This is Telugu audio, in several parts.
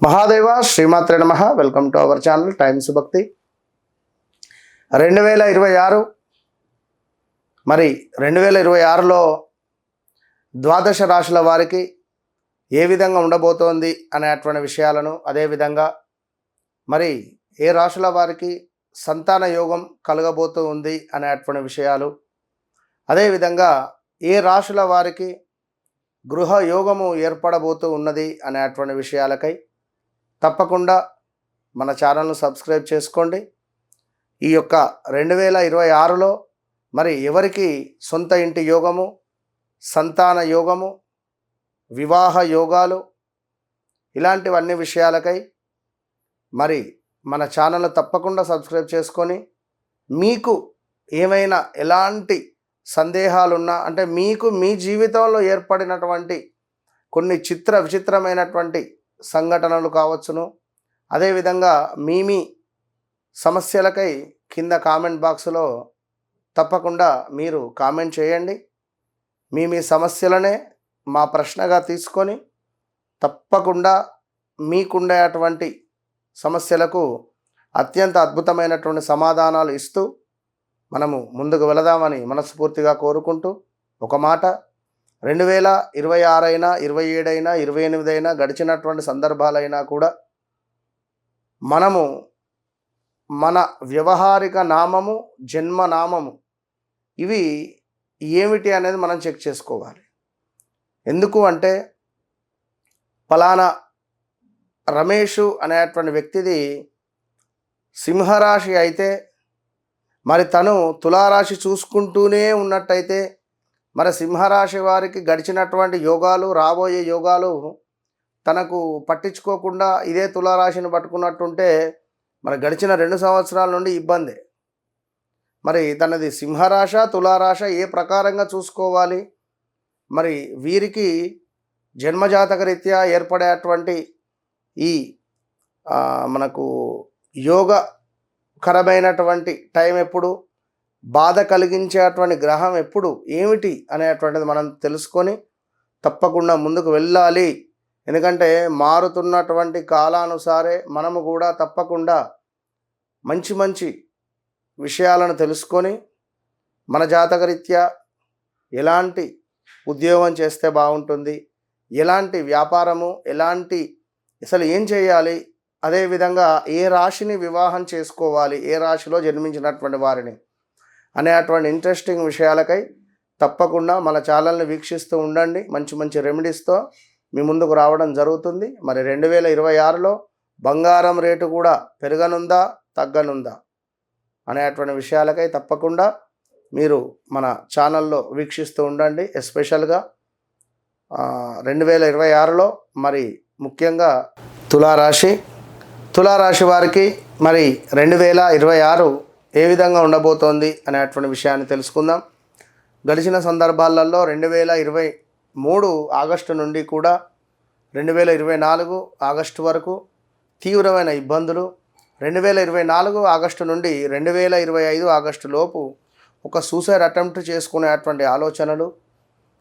మహాదేవ శ్రీమాత్రే నమ. Welcome to our channel times Bhakti రెండు వేల ఇరవై ఆరు మరి రెండు వేల ఇరవై ఆరులో ద్వాదశ రాశుల వారికి ఏ విధంగా ఉండబోతోంది అనేటువంటి విషయాలను అదేవిధంగా మరి ఏ రాశుల వారికి సంతాన యోగం కలగబోతూ ఉంది అనేటువంటి విషయాలు అదేవిధంగా ఏ రాశుల వారికి గృహ యోగము ఏర్పడబోతూ ఉన్నది అనేటువంటి విషయాలకై తప్పకుండా మన ఛానల్ను సబ్స్క్రైబ్ చేసుకోండి. ఈ యొక్క రెండు వేల ఇరవై ఆరులో మరి ఎవరికి సొంత ఇంటి యోగము సంతాన యోగము వివాహ యోగాలు ఇలాంటివన్నీ విషయాలకై మరి మన ఛానల్ తప్పకుండా సబ్స్క్రైబ్ చేసుకొని మీకు ఏమైనా ఎలాంటి సందేహాలున్నా అంటే మీకు మీ జీవితంలో ఏర్పడినటువంటి కొన్ని చిత్ర విచిత్రమైనటువంటి సంఘటనలు కావచ్చును. అదేవిధంగా మీ మీ సమస్యలకై కింద కామెంట్ బాక్స్లో తప్పకుండా మీరు కామెంట్ చేయండి. మీ మీ సమస్యలనే మా ప్రశ్నగా తీసుకొని తప్పకుండా మీకుండేటువంటి సమస్యలకు అత్యంత అద్భుతమైనటువంటి సమాధానాలు ఇస్తూ మనము ముందుకు వెళదామని మనస్ఫూర్తిగా కోరుకుంటూ ఒక మాట రెండు వేల ఇరవై ఆరైనా ఇరవై ఏడైనా ఇరవై ఎనిమిది అయినా గడిచినటువంటి సందర్భాలైనా కూడా మనము మన వ్యవహారిక నామము జన్మ నామము ఇవి ఏమిటి అనేది మనం చెక్ చేసుకోవాలి. ఎందుకు అంటే ఫలానా రమేషు అనేటువంటి వ్యక్తిది సింహరాశి అయితే మరి తను తులారాశి చూసుకుంటూనే ఉన్నట్టయితే మరి సింహరాశి వారికి గడిచినటువంటి యోగాలు రాబోయే యోగాలు తనకు పట్టించుకోకుండా ఇదే తులారాశిని పట్టుకున్నట్టుంటే మరి గడిచిన రెండు సంవత్సరాల నుండి ఇబ్బంది. మరి తనది సింహరాశ తులారాశ ఏ ప్రకారంగా చూసుకోవాలి? మరి వీరికి జన్మజాతక రీత్యా ఏర్పడేటువంటి ఈ మనకు యోగకరమైనటువంటి టైం ఎప్పుడు? బాధ కలిగించేటువంటి గ్రహం ఎప్పుడు ఏమిటి అనేటువంటిది మనం తెలుసుకొని తప్పకుండా ముందుకు వెళ్ళాలి. ఎందుకంటే మారుతున్నటువంటి కాలానుసారే మనము కూడా తప్పకుండా మంచి మంచి విషయాలను తెలుసుకొని మన జాతకరీత్యా ఎలాంటి ఉద్యోగం చేస్తే బాగుంటుంది ఎలాంటి వ్యాపారము ఎలాంటి అసలు ఏం చేయాలి అదేవిధంగా ఏ రాశిని వివాహం చేసుకోవాలి ఏ రాశిలో జన్మించినటువంటి వారిని. అనేటువంటి ఇంట్రెస్టింగ్ విషయాలకై తప్పకుండా మన ఛానల్ని వీక్షిస్తూ ఉండండి. మంచి మంచి రెమెడీస్తో మీ ముందుకు రావడం జరుగుతుంది. మరి రెండు వేల ఇరవై ఆరులో బంగారం రేటు కూడా పెరగనుందా తగ్గనుందా అనేటువంటి విషయాలకై తప్పకుండా మీరు మన ఛానల్లో వీక్షిస్తూ ఉండండి. ఎస్పెషల్గా రెండు వేల ఇరవై ఆరులో మరి ముఖ్యంగా తులారాశి. తులారాశి వారికి మరి రెండు వేల ఇరవై ఆరు ఏ విధంగా ఉండబోతోంది అనేటువంటి విషయాన్ని తెలుసుకుందాం. గడిచిన సందర్భాలలో రెండు వేల ఇరవై మూడు ఆగస్టు నుండి కూడా రెండు వేల ఇరవై నాలుగు ఆగస్టు వరకు తీవ్రమైన ఇబ్బందులు రెండు వేల ఇరవై నాలుగు ఆగస్టు నుండి రెండు వేల ఇరవై ఐదు ఆగస్టు లోపు ఒక సూసైడ్ అటెంప్ట్ చేసుకునేటువంటి ఆలోచనలు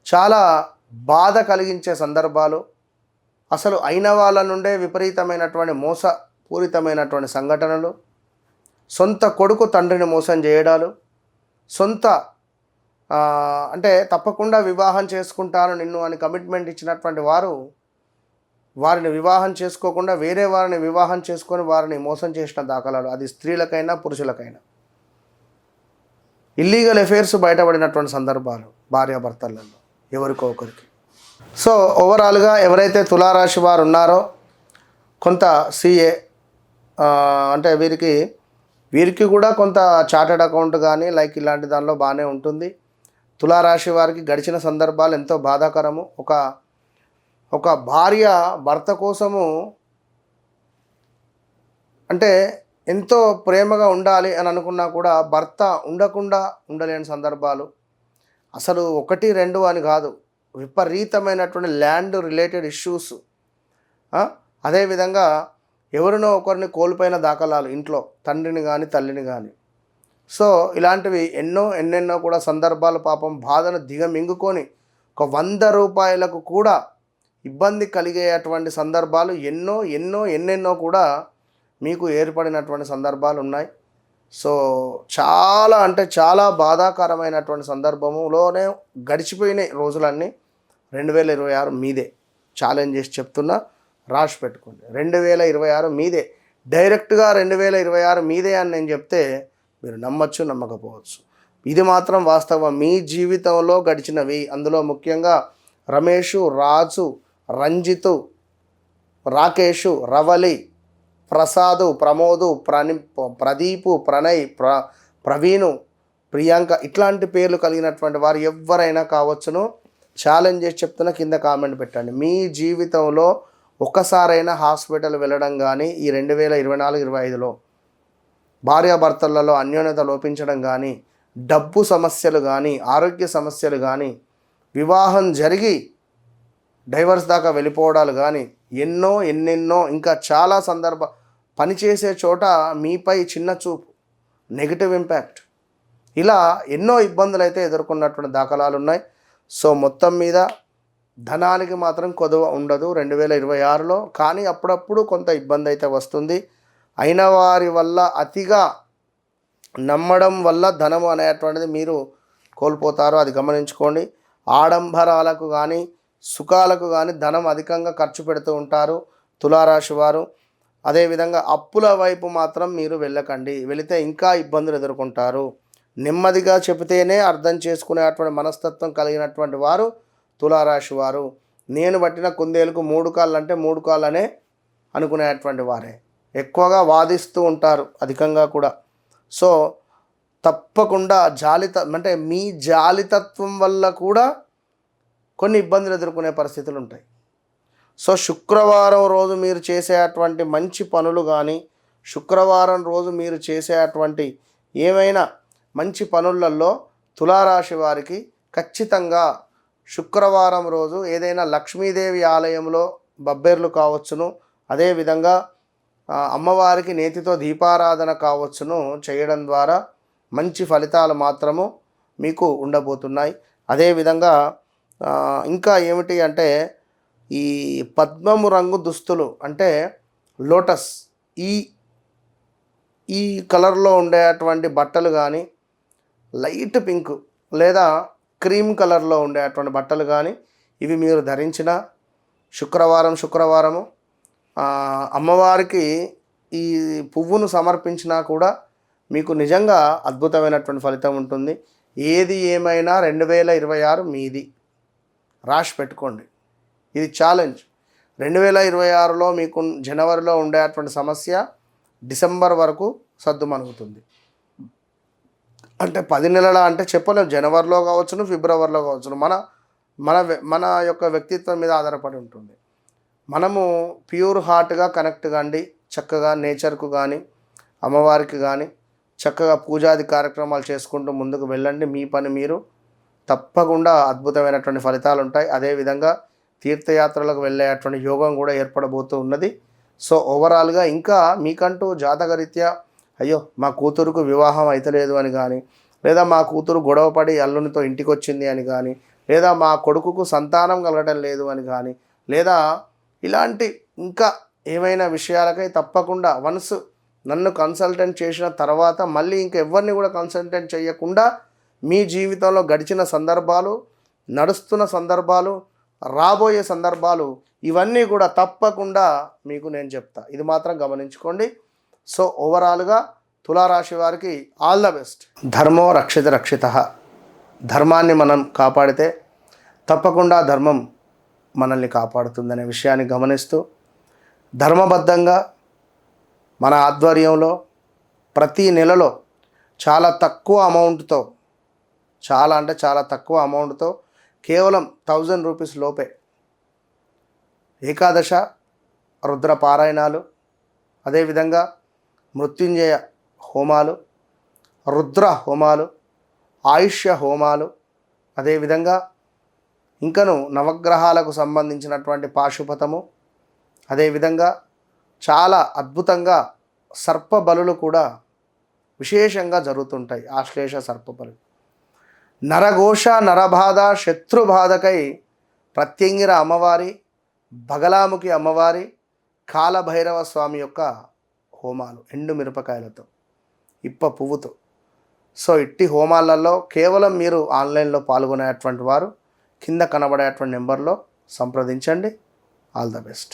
చాలా బాధ కలిగించే సందర్భాలు అసలు అయిన వాళ్ళ నుండే విపరీతమైనటువంటి మోసపూరితమైనటువంటి సంఘటనలు సొంత కొడుకు తండ్రిని మోసం చేయడాలు సొంత అంటే తప్పకుండా వివాహం చేసుకుంటాను నిన్ను అని కమిట్మెంట్ ఇచ్చినటువంటి వారు వారిని వివాహం చేసుకోకుండా వేరే వారిని వివాహం చేసుకొని వారిని మోసం చేసిన దాఖలాలు అది స్త్రీలకైనా పురుషులకైనా. ఇల్లీగల్ అఫైర్స్ బయటపడినటువంటి సందర్భాలు భార్యాభర్తలలో ఎవరికో ఒకరికి. సో ఓవరాల్గా ఎవరైతే తులారాశి వారు ఉన్నారో కొంత సీఏ అంటే వీరికి వీరికి కూడా కొంత చార్టెడ్ అకౌంట్ కానీ లైక్ ఇలాంటి దానిలో బాగానే ఉంటుంది. తులారాశి వారికి గడిచిన సందర్భాలు ఎంతో బాధాకరము. ఒక ఒక భార్య భర్త కోసము అంటే ఎంతో ప్రేమగా ఉండాలి అని అనుకున్నా కూడా భర్త ఉండకుండా ఉండలేని సందర్భాలు. అసలు ఒకటి రెండు అని కాదు. విపరీతమైనటువంటి ల్యాండ్ రిలేటెడ్ ఇష్యూస్. అదేవిధంగా ఎవరినో ఒకరిని కోల్పోయిన దాఖలాలు ఇంట్లో తండ్రిని కానీ తల్లిని కానీ సో ఇలాంటివి ఎన్నో ఎన్నెన్నో కూడా సందర్భాలు పాపం బాధను దిగమింగుకొని ఒక వంద రూపాయలకు కూడా ఇబ్బంది కలిగేటువంటి సందర్భాలు ఎన్నో ఎన్నో ఎన్నెన్నో కూడా మీకు ఏర్పడినటువంటి సందర్భాలు ఉన్నాయి. సో చాలా అంటే చాలా బాధాకరమైనటువంటి సందర్భములోనే గడిచిపోయినాయి రోజులన్నీ. రెండు వేల ఇరవై ఆరు మీదే. ఛాలెంజ్ చేసి చెప్తున్నా. రాసి పెట్టుకోండి. రెండు వేల ఇరవై ఆరు మీదే. డైరెక్ట్గా రెండు వేల ఇరవై ఆరు మీదే అని నేను చెప్తే మీరు నమ్మచ్చు నమ్మకపోవచ్చు. ఇది మాత్రం వాస్తవం. మీ జీవితంలో గడిచినవి అందులో ముఖ్యంగా రమేషు రాజు రంజితు రాకేషు రవలి ప్రసాదు ప్రమోదు ప్రణి ప్రదీపు ప్రణయ్ ప్ర ప్రవీణు ప్రియాంక ఇట్లాంటి పేర్లు కలిగినటువంటి వారు ఎవరైనా కావచ్చును. ఛాలెంజ్ చేసి చెప్తున్న కింద కామెంట్ పెట్టండి. మీ జీవితంలో ఒక్కసారైనా హాస్పిటల్ వెళ్ళడం కానీ ఈ రెండు వేల ఇరవై నాలుగు ఇరవై ఐదులో భార్యాభర్తలలో అన్యోన్యత లోపించడం కానీ డబ్బు సమస్యలు కానీ ఆరోగ్య సమస్యలు కానీ వివాహం జరిగి డైవర్స్ దాకా వెళ్ళిపోవడాలు కానీ ఎన్నో ఎన్నెన్నో ఇంకా చాలా సందర్భ పనిచేసే చోట మీపై చిన్న చూపు నెగిటివ్ ఇంపాక్ట్. ఇలా ఎన్నో ఇబ్బందులు అయితే ఎదుర్కొన్నటువంటి దాఖలాలు ఉన్నాయి సో మొత్తం మీద ధనానికి మాత్రం కొదువ ఉండదు రెండు వేల ఇరవై ఆరులో. కానీ అప్పుడప్పుడు కొంత ఇబ్బంది అయితే వస్తుంది. అయిన వారి వల్ల అతిగా నమ్మడం వల్ల ధనం అనేటువంటిది మీరు కోల్పోతారు అది గమనించుకోండి. ఆడంబరాలకు కానీ సుఖాలకు కానీ ధనం అధికంగా ఖర్చు పెడుతూ ఉంటారు తులారాశి వారు. అదేవిధంగా అప్పుల వైపు మాత్రం మీరు వెళ్ళకండి. వెళితే ఇంకా ఇబ్బందులు ఎదుర్కొంటారు. నెమ్మదిగా చెబితేనే అర్థం చేసుకునేటువంటి మనస్తత్వం కలిగినటువంటి వారు తులారాశి వారు నేను పట్టిన కుందేలకు మూడు కాళ్ళు అంటే మూడు కాళ్ళు అనే అనుకునేటువంటి వారే. ఎక్కువగా వాదిస్తూ ఉంటారు అధికంగా కూడా. సో తప్పకుండా జాలిత అంటే మీ జాలితత్వం వల్ల కూడా కొన్ని ఇబ్బందులు ఎదుర్కొనే పరిస్థితులు ఉంటాయి. సో శుక్రవారం రోజు మీరు చేసేటువంటి మంచి పనులు కానీ శుక్రవారం రోజు మీరు చేసేటువంటి ఏమైనా మంచి పనులలో తులారాశి వారికి ఖచ్చితంగా శుక్రవారం రోజు ఏదైనా లక్ష్మీదేవి ఆలయంలో బబ్బెర్లు కావచ్చును. అదేవిధంగా అమ్మవారికి నేతితో దీపారాధన కావచ్చును చేయడం ద్వారా మంచి ఫలితాలు మాత్రము మీకు ఉండబోతున్నాయి. అదేవిధంగా ఇంకా ఏమిటి అంటే ఈ పద్మము రంగు దుస్తులు అంటే లోటస్ ఈ ఈ కలర్లో ఉండేటువంటి బట్టలు కానీ లైట్ పింక్ లేదా క్రీమ్ కలర్లో ఉండే అటువంటి బట్టలు కానీ ఇవి మీరు ధరించిన శుక్రవారం శుక్రవారము అమ్మవారికి ఈ పువ్వును సమర్పించినా కూడా మీకు నిజంగా అద్భుతమైనటువంటి ఫలితం ఉంటుంది. ఏది ఏమైనా రెండు వేల ఇరవై ఆరు మీది. రాసి పెట్టుకోండి. ఇది ఛాలెంజ్ రెండు వేల ఇరవై ఆరులో మీకు జనవరిలో ఉండేటువంటి సమస్య డిసెంబర్ వరకు సద్దుమణుగుతుంది. అంటే పది నెలల అంటే చెప్పలేము జనవరిలో కావచ్చును ఫిబ్రవరిలో కావచ్చును. మన మన మన యొక్క వ్యక్తిత్వం మీద ఆధారపడి ఉంటుంది. మనము ప్యూర్ హార్ట్గా కనెక్ట్ కాండి. చక్కగా నేచర్కు కానీ అమ్మవారికి కానీ చక్కగా పూజాది కార్యక్రమాలు చేసుకుంటూ ముందుకు వెళ్ళండి. మీ పని మీరు తప్పకుండా అద్భుతమైనటువంటి ఫలితాలు ఉంటాయి. అదేవిధంగా తీర్థయాత్రలకు వెళ్ళేటువంటి యోగం కూడా ఏర్పడబోతూ ఉన్నది. సో ఓవరాల్గా ఇంకా మీకంటూ జాతకరీత్యా అయ్యో మా కూతురుకు వివాహం అయితలేదు అని కానీ లేదా మా కూతురు గొడవపడి అల్లునితో ఇంటికి వచ్చింది అని కానీ లేదా మా కొడుకుకు సంతానం కలగడం లేదు అని కానీ లేదా ఇలాంటి ఇంకా ఏమైనా విషయాలకై తప్పకుండా వన్స్ నన్ను కన్సల్టెంట్ చేసిన తర్వాత మళ్ళీ ఇంకా ఎవరిని కూడా కన్సల్టెంట్ చేయకుండా మీ జీవితంలో గడిచిన సందర్భాలు నడుస్తున్న సందర్భాలు రాబోయే సందర్భాలు ఇవన్నీ కూడా తప్పకుండా మీకు నేను చెప్తా. ఇది మాత్రం గమనించుకోండి. సో ఓవరాల్గా తులారాశి వారికి ఆల్ ద బెస్ట్ ధర్మో రక్షిత రక్షిత. ధర్మాన్ని మనం కాపాడితే తప్పకుండా ధర్మం మనల్ని కాపాడుతుందనే విషయాన్ని గమనిస్తూ ధర్మబద్ధంగా మన ఆధ్వర్యంలో ప్రతి నెలలో చాలా తక్కువ అమౌంట్తో చాలా అంటే చాలా తక్కువ అమౌంట్తో కేవలం థౌజండ్ రూపీస్ లోపే ఏకాదశ రుద్ర పారాయణాలు అదేవిధంగా మృత్యుంజయ హోమాలు రుద్ర హోమాలు ఆయుష్య హోమాలు అదేవిధంగా ఇంకను నవగ్రహాలకు సంబంధించినటువంటి పాశుపతము అదేవిధంగా చాలా అద్భుతంగా సర్ప బలులు కూడా విశేషంగా జరుగుతుంటాయి ఆశ్లేష సర్ప బలు నరఘోష నరబాధ శత్రుబాధకై ప్రత్యంగిర అమ్మవారి బగలాముఖి అమ్మవారి కాలభైరవ స్వామి యొక్క హోమాలు ఎండు మిరపకాయలతో ఇప్ప పువ్వుతో. సో ఇట్టి హోమాలలో కేవలం మీరు ఆన్లైన్లో పాల్గొనేటువంటి వారు కింద కనబడేటువంటి నెంబర్లో సంప్రదించండి. All the best.